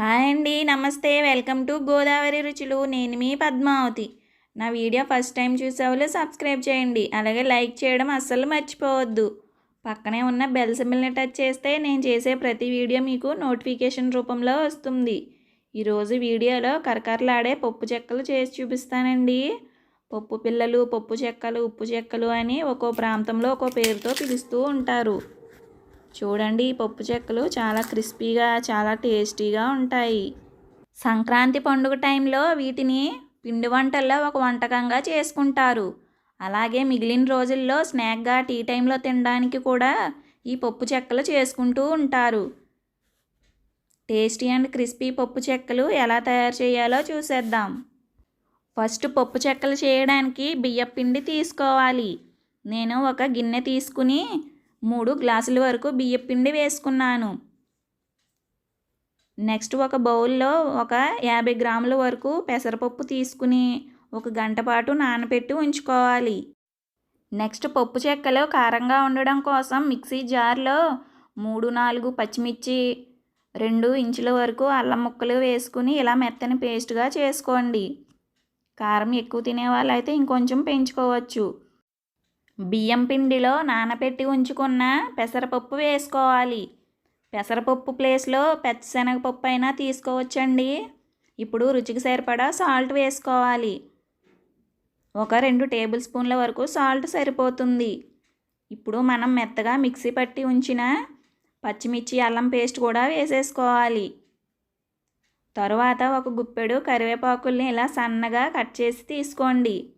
Hi అండి నమస్తే. Welcome to Godavari రుచులు. నేను మీ పద్మావతి. నా వీడియో ఫస్ట్ టైం చూసేవాళ్ళు సబ్స్క్రైబ్ చేయండి. అలాగే లైక్ చేయడం అస్సలు మర్చిపోవద్దు. పక్కనే ఉన్న బెల్ సింబల్ని టచ్ చేస్తే నేను చేసే ప్రతి వీడియో మీకు నోటిఫికేషన్ రూపంలో వస్తుంది. ఈరోజు వీడియోలో కరకరలాడే పప్పు చెక్కలు చేసి చూపిస్తానండి. పప్పు పిల్లలు పప్పు చెక్కలు ఉప్పు చెక్కలు అని ఒక్కో ప్రాంతంలో ఒక్కో పేరుతో పిలుస్తూ ఉంటారు. చూడండి ఈ పప్పు చెక్కలు చాలా క్రిస్పీగా చాలా టేస్టీగా ఉంటాయి. సంక్రాంతి పండుగ టైంలో వీటిని పిండి వంటల్లో ఒక వంటకంగా చేసుకుంటారు. అలాగే మిగిలిన రోజుల్లో స్నాక్గా టీ టైంలో తినడానికి కూడా ఈ పప్పు చెక్కలు చేసుకుంటూ ఉంటారు. టేస్టీ అండ్ క్రిస్పీ పప్పు చెక్కలు ఎలా తయారు చేయాలో చూసేద్దాం. ఫస్ట్ పప్పు చెక్కలు చేయడానికి బియ్యపిండి తీసుకోవాలి. నేను ఒక గిన్నె తీసుకుని మూడు గ్లాసుల వరకు బియ్యం పిండి వేసుకున్నాను. నెక్స్ట్ ఒక బౌల్లో ఒక యాభై గ్రాముల వరకు పెసరపప్పు తీసుకుని ఒక గంట పాటు నానబెట్టి ఉంచుకోవాలి. నెక్స్ట్ పప్పు చెక్కలు కారంగా ఉండడం కోసం మిక్సీ జార్లో మూడు నాలుగు పచ్చిమిర్చి రెండు ఇంచుల వరకు అల్లం ముక్కలు వేసుకుని ఇలా మెత్తని పేస్ట్గా చేసుకోండి. కారం ఎక్కువ తినే వాళ్ళైతే ఇంకొంచెం పెంచుకోవచ్చు. బియ్యం పిండిలో నానబెట్టి ఉంచుకున్న పెసరపప్పు వేసుకోవాలి. పెసరపప్పు ప్లేస్లో పచ్చిశనగపప్పు అయినా తీసుకోవచ్చండి. ఇప్పుడు రుచికి సరిపడా సాల్ట్ వేసుకోవాలి. ఒక రెండు టేబుల్ స్పూన్ల వరకు సాల్ట్ సరిపోతుంది. ఇప్పుడు మనం మెత్తగా మిక్సీ పట్టి ఉంచిన పచ్చిమిర్చి అల్లం పేస్ట్ కూడా వేసేసుకోవాలి. తరువాత ఒక గుప్పెడు కరివేపాకుల్ని ఇలా సన్నగా కట్ చేసి తీసుకోండి.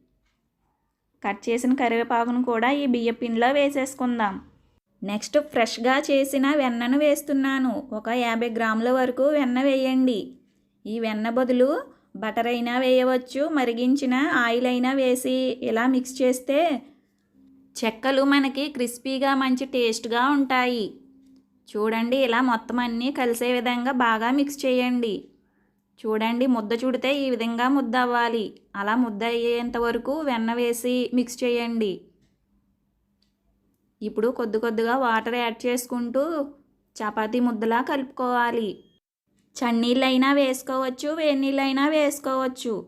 కట్ చేసిన కరివేపాకును కూడా ఈ బియ్య పిండిలో వేసేసుకుందాం. నెక్స్ట్ ఫ్రెష్గా చేసిన వెన్నను వేస్తున్నాను. ఒక యాభై గ్రాముల వరకు వెన్న వేయండి. ఈ వెన్న బదులు బటర్ అయినా వేయవచ్చు మరిగించిన ఆయిల్ అయినా వేసి ఇలా మిక్స్ చేస్తే చెక్కలు మనకి క్రిస్పీగా మంచి టేస్ట్గా ఉంటాయి. చూడండి ఇలా మొత్తం అన్నీ కలిసే విధంగా బాగా మిక్స్ చేయండి. చూడండి ముద్ద చుడితే ఈ విధంగా ముద్ద అవ్వాలి. అలా ముద్ద అయ్యేంత వరకు వెన్న వేసి మిక్స్ చేయండి. ఇప్పుడు కొద్ది కొద్దిగా వాటర్ యాడ్ చేసుకుంటూ చపాతీ ముద్దలా కలుపుకోవాలి. చన్నీళ్ళైనా వేసుకోవచ్చు వేడినీళ్ళైనా వేసుకోవచ్చు.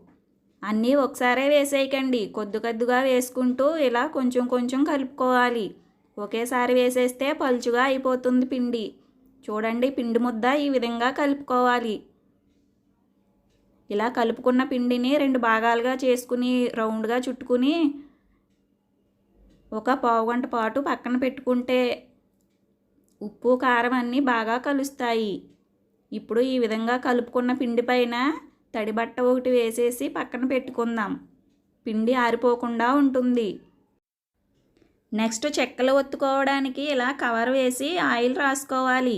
అన్నీ ఒకసారే వేసేయకండి. కొద్ది కొద్దిగా వేసుకుంటూ ఇలా కొంచెం కొంచెం కలుపుకోవాలి. ఒకేసారి వేసేస్తే పలుచుగా అయిపోతుంది పిండి. చూడండి పిండి ముద్ద ఈ విధంగా కలుపుకోవాలి. ఇలా కలుపుకున్న పిండిని రెండు భాగాలుగా చేసుకుని రౌండ్గా చుట్టుకుని ఒక పావు గంట పాటు పక్కన పెట్టుకుంటే ఉప్పు కారం అన్నీ బాగా కలుస్తాయి. ఇప్పుడు ఈ విధంగా కలుపుకున్న పిండి పైన తడి బట్ట ఒకటి వేసేసి పక్కన పెట్టుకుందాం. పిండి ఆరిపోకుండా ఉంటుంది. నెక్స్ట్ చెక్కలు ఒత్తుకోవడానికి ఇలా కవర్ వేసి ఆయిల్ రాసుకోవాలి.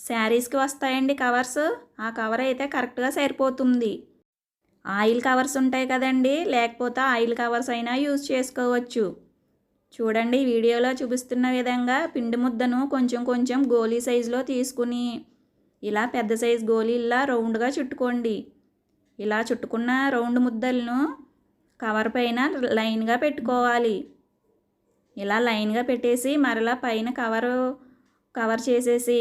శారీస్కి వస్తాయండి కవర్స్. ఆ కవర్ అయితే కరెక్ట్గా సరిపోతుంది. ఆయిల్ కవర్స్ ఉంటాయి కదండి. లేకపోతే ఆయిల్ కవర్స్ అయినా యూజ్ చేసుకోవచ్చు. చూడండి వీడియోలో చూపిస్తున్న విధంగా పిండి ముద్దను కొంచెం కొంచెం గోలీ సైజులో తీసుకుని ఇలా పెద్ద సైజు గోళీలా రౌండ్గా చుట్టుకోండి. ఇలా చుట్టుకున్న రౌండ్ ముద్దలను కవర్ పైన లైన్గా పెట్టుకోవాలి. ఇలా లైన్గా పెట్టేసి మరలా పైన కవరు కవర్ చేసేసి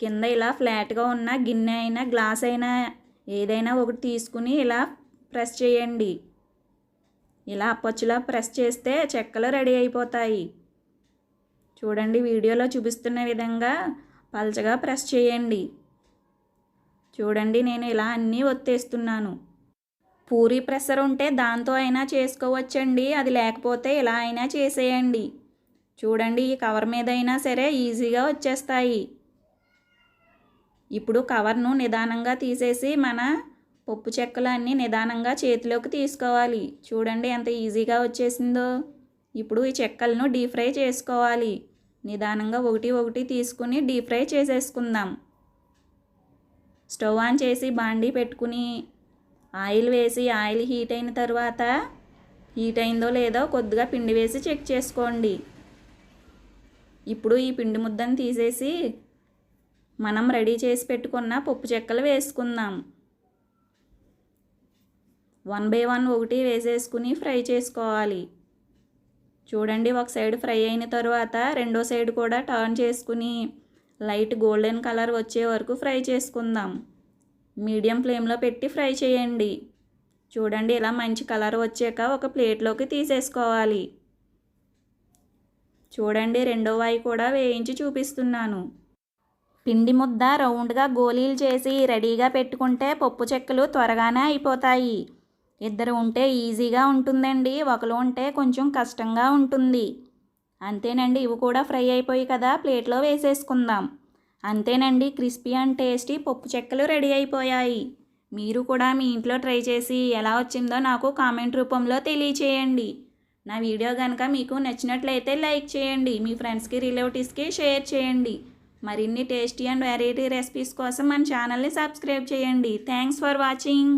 కింద ఇలా ఫ్లాట్గా ఉన్న గిన్నె అయినా గ్లాస్ అయినా ఏదైనా ఒకటి తీసుకుని ఇలా ప్రెస్ చేయండి. ఇలా అప్పచ్చులా ప్రెస్ చేస్తే చెక్కలు రెడీ అయిపోతాయి. చూడండి వీడియోలో చూపిస్తున్న విధంగా పల్చగా ప్రెస్ చేయండి. చూడండి నేను ఇలా అన్నీ ఒత్తేస్తున్నాను. పూరి ప్రెషర్ ఉంటే దాంతో అయినా చేసుకోవచ్చండి. అది లేకపోతే ఇలా అయినా చేసేయండి. చూడండి ఈ కవర్ మీద అయినా సరే ఈజీగా వచ్చేస్తాయి. ఇప్పుడు కవర్ను నిదానంగా తీసేసి మన పప్పు చెక్కలన్నీ నిదానంగా చేతిలోకి తీసుకోవాలి. చూడండి ఎంత ఈజీగా వచ్చేసిందో. ఇప్పుడు ఈ చెక్కలను డీప్ ఫ్రై చేసుకోవాలి. నిదానంగా ఒకటి ఒకటి తీసుకుని డీప్ ఫ్రై చేసేసుకుందాం. స్టవ్ ఆన్ చేసి బాండీ పెట్టుకుని ఆయిల్ వేసి ఆయిల్ హీట్ అయిన తర్వాత హీట్ అయిందో లేదో కొద్దిగా పిండి వేసి చెక్ చేసుకోండి. ఇప్పుడు ఈ పిండి ముద్దను తీసేసి మనం రెడీ చేసి పెట్టుకున్న పప్పు చెక్కలు వేసుకుందాం. వన్ బై వన్ ఒకటి వేసేసుకుని ఫ్రై చేసుకోవాలి. చూడండి ఒక సైడ్ ఫ్రై అయిన తర్వాత రెండో సైడ్ కూడా టర్న్ చేసుకుని లైట్ గోల్డెన్ కలర్ వచ్చే వరకు ఫ్రై చేసుకుందాం. మీడియం ఫ్లేమ్లో పెట్టి ఫ్రై చేయండి. చూడండి ఇలా మంచి కలర్ వచ్చాక ఒక ప్లేట్లోకి తీసేసుకోవాలి. చూడండి రెండో వాయి కూడా వేయించి చూపిస్తున్నాను. పిండి ముద్ద రౌండ్గా గోళీలు చేసి రెడీగా పెట్టుకుంటే పప్పు చెక్కలు త్వరగానే అయిపోతాయి. ఇద్దరు ఉంటే ఈజీగా ఉంటుందండి ఒకరు ఉంటే కొంచెం కష్టంగా ఉంటుంది. అంతేనండి ఇవి కూడా ఫ్రై అయిపోయి కదా ప్లేట్లో వేసేసుకుందాం. అంతేనండి క్రిస్పీ అండ్ టేస్టీ పప్పు చెక్కలు రెడీ అయిపోయాయి. మీరు కూడా మీ ఇంట్లో ట్రై చేసి ఎలా వచ్చిందో నాకు కామెంట్ రూపంలో తెలియచేయండి. నా వీడియో కనుక మీకు నచ్చినట్లయితే లైక్ చేయండి మీ ఫ్రెండ్స్కి రిలేటివ్స్కి షేర్ చేయండి. మరిన్ని టేస్టీ అండ్ వెరైటీ రెసిపీస్ కోసం మన ఛానల్ని సబ్స్క్రైబ్ చేయండి. Thanks for watching